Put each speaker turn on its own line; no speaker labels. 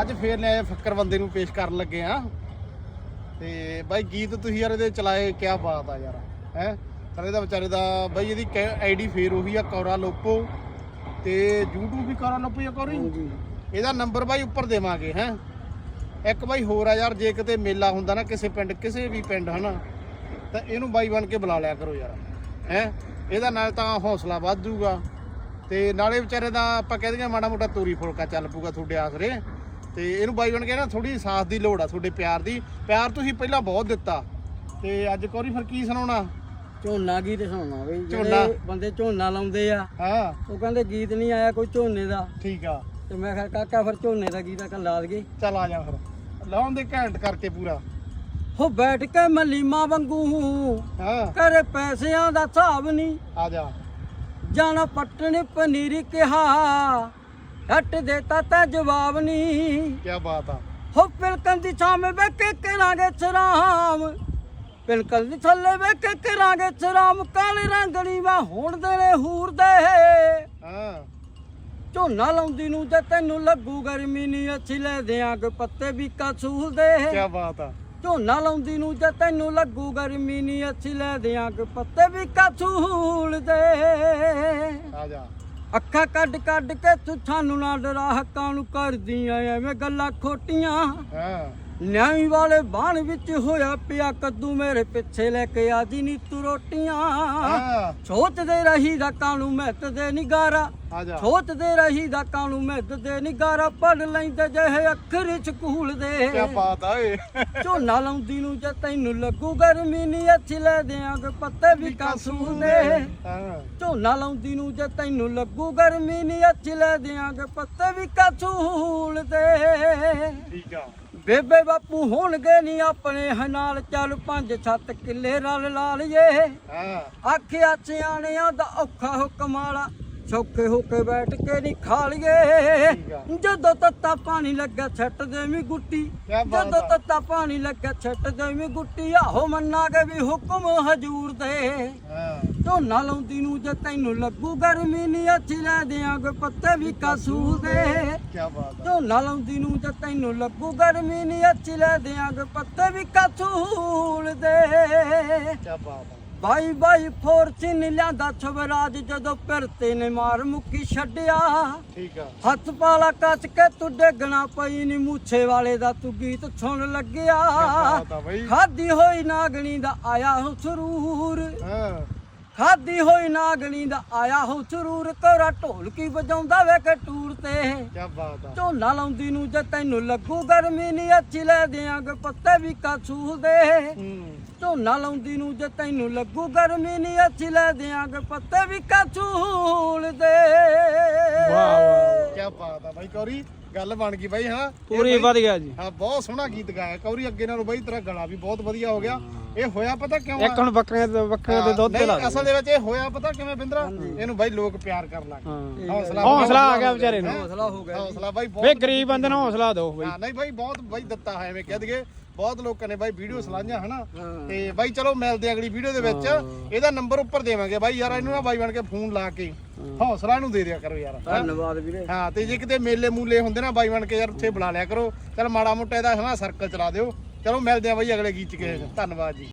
ਅੱਜ ਫੇਰ ਲਿਆਏ ਫੱਕਰ ਬੰਦੇ ਨੂੰ ਪੇਸ਼ ਕਰਨ ਲੱਗੇ ਆ। ਤੇ ਬਾਈ ਗੀਤ ਤੁਸੀਂ ਯਾਰ ਇਹਦੇ ਚਲਾਏ ਕਿਆ ਬਾਤ ਆ ਯਾਰ। ਹੈ? ਪਰ ਇਹਦਾ ਵਿਚਾਰੇ ਦਾ ਬਾਈ ਇਹਦੀ ਆਈਡੀ ਫੇਰ ਉਹੀ ਆ ਕੌਰਾ ਲੋਪੋ। ਤੇ YouTube ਵੀ ਕੌਰਾ ਲੋਪੋ ਜਾਂ ਕੌਰੀ? ਇਹਦਾ ਨੰਬਰ ਬਾਈ ਉੱਪਰ ਦੇਵਾਂਗੇ ਹੈ? ਇੱਕ ਬਾਈ ਹੋਰ ਆ ਯਾਰ ਜੇ ਕਿਤੇ ਮੇਲਾ ਹੁੰਦਾ ਨਾ ਕਿਸੇ ਪਿੰਡ ਕਿਸੇ ਵੀ ਪਿੰਡ ਹਨਾ? ਤਾਂ ਇਹਨੂੰ ਬਾਈ ਬਣ ਕੇ ਬੁਲਾ ਲਿਆ ਕਰੋ ਯਾਰ। ਹੈ? ਇਹਦਾ ਨਾਲ ਤਾਂ ਹੌਸਲਾ ਵੱਧ ਜਾਊਗਾ। ਤੇ ਨਾਲੇ ਵਿਚਾਰੇ ਦਾ ਆਪਾਂ ਕਹਿ ਦਈਏ ਮਾੜਾ ਮੋਟਾ ਤੋਰੀ ਫੁਲਕਾ ਚੱਲ ਪੂਗਾ ਤੁਹਾਡੇ ਆਸਰੇ। ਤੇ ਇਹਨੂੰ ਬਾਈ ਬਣ ਕੇ ਨਾ ਥੋੜੀ ਸਾਥ ਦੀ ਲੋੜ ਆ ਤੁਹਾਡੇ ਪਿਆਰ ਦੀ। ਪਿਆਰ ਤੁਸੀਂ ਪਹਿਲਾਂ ਬਹੁਤ ਦਿੱਤਾ। ਤੇ ਅੱਜ ਕੋਰੀ ਫਿਰ ਕੀ ਸੁਣਾਉਣਾ?
ਝੋਨਾ ਗੀਤ ਸੁਣਾਉਣਾ ਬਈ।
ਝੋਨਾ।
ਜਿਹੜੇ ਬੰਦੇ ਝੋਨਾ ਲਾਉਂਦੇ ਆ
ਹਾਂ।
ਉਹ ਕਹਿੰਦੇ ਗੀਤ ਨਹੀਂ ਆਇਆ ਕੋਈ ਝੋਨੇ ਦਾ।
ਠੀਕ ਆ।
ਤੇ ਮੈਂ ਕਿਹਾ ਕਾਕਾ ਫਿਰ ਝੋਨੇ ਦਾ ਗੀਤ ਆ ਲਾ ਦਈਏ
ਚੱਲ ਆ ਜਾ ਫਿਰ। ਲਾਉਣ ਦੇ ਘੈਂਟ ਕਰਕੇ ਪੂਰਾ।
ਹੋ ਬੈਠ ਕੇ ਮਲੀਮਾ ਵਾਂਗੂ
ਹਾਂ।
ਕਰੇ ਪੈਸਿਆਂ ਦਾ ਹਿਸਾਬ ਨਹੀਂ
ਆ ਜਾ।
ਜਾਣਾ ਪੱਟਣ ਪਨੀਰੀ ਕਿਹਾ। ਹੱਟ ਦੇਤਾ ਤਾਂ ਜਵਾਬ ਨਹੀਂ
ਕੀ ਬਾਤ ਆ।
ਹੋ ਪਿਲਕਣ ਦੀ ਛਾਂ ਵੇ ਕੇ ਕਰਾਂਗੇ ਸਰਾਮ ਪਿਲਕਣ ਦੀ ਥੱਲੇ ਵੇ ਕੇ ਕਰਾਂਗੇ ਸਰਾਮ ਕਾਲੇ ਰੰਗਣੀ ਵਾ ਹੁਣ ਦੇ ਨੇ ਹੂਰ ਦੇ।
ਹਾਂ।
ਝੋਨਾ ਲਾਉਂਦੀ ਨੂੰ ਤੇ ਤੈਨੂੰ ਲੱਗੂ ਗਰਮੀ ਨਹੀਂ ਅੱਛੀ ਲੈ ਦਿਆਂਗੇ ਪੱਤੇ ਵੀ ਕਸੂਲ ਦੇ।
ਕੀ ਬਾਤ ਆ।
ਝੋਨਾ ਲਾਉਂਦੀ ਨੂੰ ਤੇ ਤੈਨੂੰ ਲੱਗੂ ਗਰਮੀ ਨਹੀਂ ਅੱਛੀ ਲੈ ਦਿਆਂਗੇ ਪੱਤੇ ਵੀ ਕਸੂਲ ਦੇ।
ਆ ਜਾ।
ਅੱਖਾਂ ਕੱਢ ਕੱਢ ਕੇ ਤੂੰ ਸਾਨੂੰ ਨਾ ਡਰਾ ਹੱਕਾਂ ਨੂੰ ਕਰਦੀਆਂ ਐਵੇਂ ਗੱਲਾਂ ਖੋਟੀਆਂ।
ਹਾਂ।
ਨਿਆਈ ਵਾਲੇ ਬਾਣ ਵਿੱਚ ਹੋਇਆ ਪਿਆ ਕੱਦੂ ਮੇਰੇ ਪਿੱਛੇ ਲੈ ਕੇ ਆਦੀ ਨੀ ਤੂੰ ਰੋਟੀਆਂ। ਸੋਚਦੇ ਰਹੀ ਦਾ ਕਾਣੂ ਮਹਿਤ ਦੇ ਨਿਗਾਰਾ। ਸੋਚਦੇ ਰਹੀ ਦਾ ਕਾਣੂ ਮਹਿਤ ਦੇ ਨਿਗਾਰਾ। ਪੜ ਲੈਂਦੇ ਜਿਹੇ ਅੱਖਰ ਸਕੂਲ ਦੇ।
ਕੀ ਬਾਤ ਆ ਏ।
ਝੋਨਾ ਲਾਉਂਦੀ ਨੂੰ ਜੇ ਤੈਨੂੰ ਲੱਗੂ ਗਰਮੀ ਨਹੀਂ ਅੱਛੀ ਲੈ ਦਿਆਂਗੇ ਪੱਤੇ ਵੀ ਕਾਸੂ ਦੇ
ਹਾਂ।
ਝੋਨਾ ਲਾਉਂਦੀ ਨੂੰ ਜੇ ਤੈਨੂੰ ਲੱਗੂ ਗਰਮੀ ਨਹੀਂ ਅੱਛੀ ਲੈ ਦਿਆਂਗੇ ਪੱਤੇ ਵੀ ਕਸੂਲ ਦੇ।
ਠੀਕ ਆ।
ਬੇਬੇ ਬਾਪੂ ਹੋਣਗੇ ਨਹੀਂ ਆਪਣੇ ਹਨਾਲ ਚੱਲ ਪੰਜ ਸੱਤ ਕਿੱਲੇ ਰਲ ਲਾ ਲਈਏ।
ਹਾਂ।
ਆਖਿਆ ਸਿਆਣਿਆਂ ਦਾ ਔਖਾ ਹੁਕਮ ਵਾਲਾ ਸੌਖੇ ਹੋ ਕੇ ਬੈਠ ਕੇ ਨਹੀਂ ਖਾ ਲਈਏ। ਜਦੋਂ ਤੱਤਾ ਪਾਣੀ ਲੱਗਾ ਛੱਟ ਦੇਵੀਂ ਗੁੱਟੀ। ਜਦੋਂ। ਤੱਤਾ ਪਾਣੀ ਲੱਗਾ ਛੱਟ ਦੇਵੀਂ ਗੁੱਟੀ। ਆਹੋ ਮੰਨਾਂਗੇ ਵੀ ਹੁਕਮ ਹਜੂਰ ਦੇ। ਝੋਨਾ ਲਾਉਂਦੀ ਨੂੰ ਜੇ ਤੈਨੂੰ ਲੱਗੂ ਗਰਮੀ ਨਹੀਂ ਅੱਛੀ ਲੈ ਦਿਆਂਗੇ ਪੱਤੇ ਵੀ ਕਸੂ ਦੇ। ਝੋਨਾ ਲਾਉਂਦੀ ਨੂੰ ਜੇ ਤੈਨੂੰ ਲੱਗੂ ਗਰਮੀ ਨਹੀਂ ਅੱਛੀ ਲੈ ਦਿਆਂਗੇ ਪੱਤੇ ਵੀ ਕਸੂਲ ਦੇ।
ਕੀ ਬਾਤ
ਬਾਈ ਬਾਈ ਫੋਰਚਿਨ ਲਿਆਂਦਾ ਛਵਰਾਜ ਜਦੋਂ ਪਿਰਤੇ ਨੇ ਮਾਰ ਮੁੱਕੀ ਛੱਡਿਆ।
ਠੀਕ ਆ।
ਹੱਥ ਪਾਲਾ ਕੱਚ ਕੇ ਤੂੰ ਡੇਗਣਾ ਪਈ ਨੀ ਮੂਛੇ ਵਾਲੇ ਦਾ ਤੂੰ ਗੀਤ ਸੁਣ ਲੱਗਿਆ। ਖਾਦੀ ਹੋਈ ਨਾਗਣੀ ਦਾ ਆਇਆ ਹੋ ਸਰੂਰ।
ਹਾਂ।
ਖਾਦੀ ਹੋਈ ਨਾਗਣੀ ਦਾ ਆਇਆ ਹੋ ਸਰੂਰ ਕੋਰਾ ਢੋਲਕੀ ਵਜਾਉਂਦਾ ਵੇ ਕੇ ਟੂਰ ਤੇ?
ਕੀ ਬਾਤ ਆ।
ਝੋਨਾ ਲਾਉਂਦੀ ਨੂੰ ਜੇ ਤੈਨੂੰ ਲੱਗੂ ਗਰਮੀ ਨਹੀਂ ਅੱਛੀ ਲੈ ਦਿਆਂਗੇ ਪੱਤੇ ਵੀ ਕਾਸੂ ਦੇ
ਹੂੰ।
ਝੋਨਾ ਲਾਉਂਦੀ ਨੂੰ ਜੇ ਤੈਨੂੰ ਲੱਗੂ ਗਰਮੀ ਨਹੀਂ ਅੱਛੀ ਲੈ ਦਿਆਂਗੇ ਪੱਤੇ ਵੀ ਕਾਚੂਲ ਦੇ
ਕੀ ਬਾਤ ਆ ਬਾਈ ਕੌਰੀ ਗੱਲ ਬਣ ਗਈ ਬਾਈ ਹਾਂ।
ਪੂਰੀ
ਬਾਈ-
ਵਧ ਗਿਆ ਜੀ।
ਹਾਂ ਬਹੁਤ ਸੋਹਣਾ ਗੀਤ ਗਾਇਆ। ਕੌਰੀ ਅੱਗੇ ਨਾਲੋਂ ਬਾਈ ਤੇਰਾ ਗਲਾ ਵੀ ਬਹੁਤ ਵਧੀਆ ਹੋ ਗਿਆ। ਇਹ ਹੋਇਆ ਪਤਾ ਕਿਉਂ ਆ?
ਇੱਕ ਹੁਣ ਬੱਕਰੀਆਂ ਦੇ ਬੱਕਰੀਆਂ ਦੇ ਦੁੱਧ ਤੇ ਲਾ
ਨਹੀਂ, ਅਸਲ ਦੇ ਵਿੱਚ ਇਹ ਹੋਇਆ ਪਤਾ ਕਿਵੇਂ ਬਿੰਦਰਾ? ਇਹਨੂੰ ਬਾਈ ਲੋਕ ਪਿਆਰ ਕਰਨ ਲੱਗ ਗਏ।
ਹਾਂ।
ਹੌਸਲਾ
ਹੌਸਲਾ ਆ ਗਿਆ ਵਿਚਾਰੇ ਨੂੰ।
ਹੌਸਲਾ ਹੋ ਗਿਆ
ਹੌਸਲਾ ਬਾਈ
ਵੇ
ਬਹੁਤ
ਗਰੀਬ ਬੰਦੇ ਨੂੰ ਹੌਸਲਾ ਦਿਓ ਬਈ।
ਹਾਂ ਨਹੀਂ ਬਾਈ ਬਹੁਤ ਬਾਈ ਦਿੱਤਾ ਹੈ ਐਵੇਂ ਕਹਿ ਦਈਏ। ਬਹੁਤ ਲੋਕਾਂ ਨੇ ਬਾਈ ਵੀਡੀਓ ਸਲਾਹੀਆਂ ਹਨਾ। ਤੇ ਬਾਈ ਚਲੋ ਮਿਲਦੇ ਆ ਅਗਲੀ ਵੀਡੀਓ ਦੇ ਵਿੱਚ। ਇਹਦਾ ਨੰਬਰ ਉੱਪਰ ਦੇਵਾਂਗੇ ਬਾਈ। ਯਾਰ ਇਹਨੂੰ ਨਾ ਬਾਈ ਬਣ ਕੇ ਫੋਨ ਲਾ ਕੇ ਹੌਸਲਾ ਇਹਨੂੰ ਦੇ ਦਿਆ ਕਰੋ ਯਾਰ?
ਧੰਨਵਾਦ ਵੀਰੇ।
ਹਾਂ ਤੇ ਜੇ ਕਿਤੇ ਮੇਲੇ ਮੂਲੇ ਹੁੰਦੇ ਨਾ ਬਾਈ ਬਣ ਕੇ ਯਾਰ ਉੱਥੇ ਬੁਲਾ ਲਿਆ ਕਰੋ। ਚਲ ਮਾੜਾ ਮੋਟਾ ਇਹਦਾ ਹਨਾ ਸਰਕਲ ਚਲਾ ਦਿਓ। ਚਲੋ ਮਿਲਦੇ ਆ ਬਾਈ ਅਗਲੇ ਗੀਤ ਚ ਕਿਸੇ ਦਿਨ। ਧੰਨਵਾਦ ਜੀ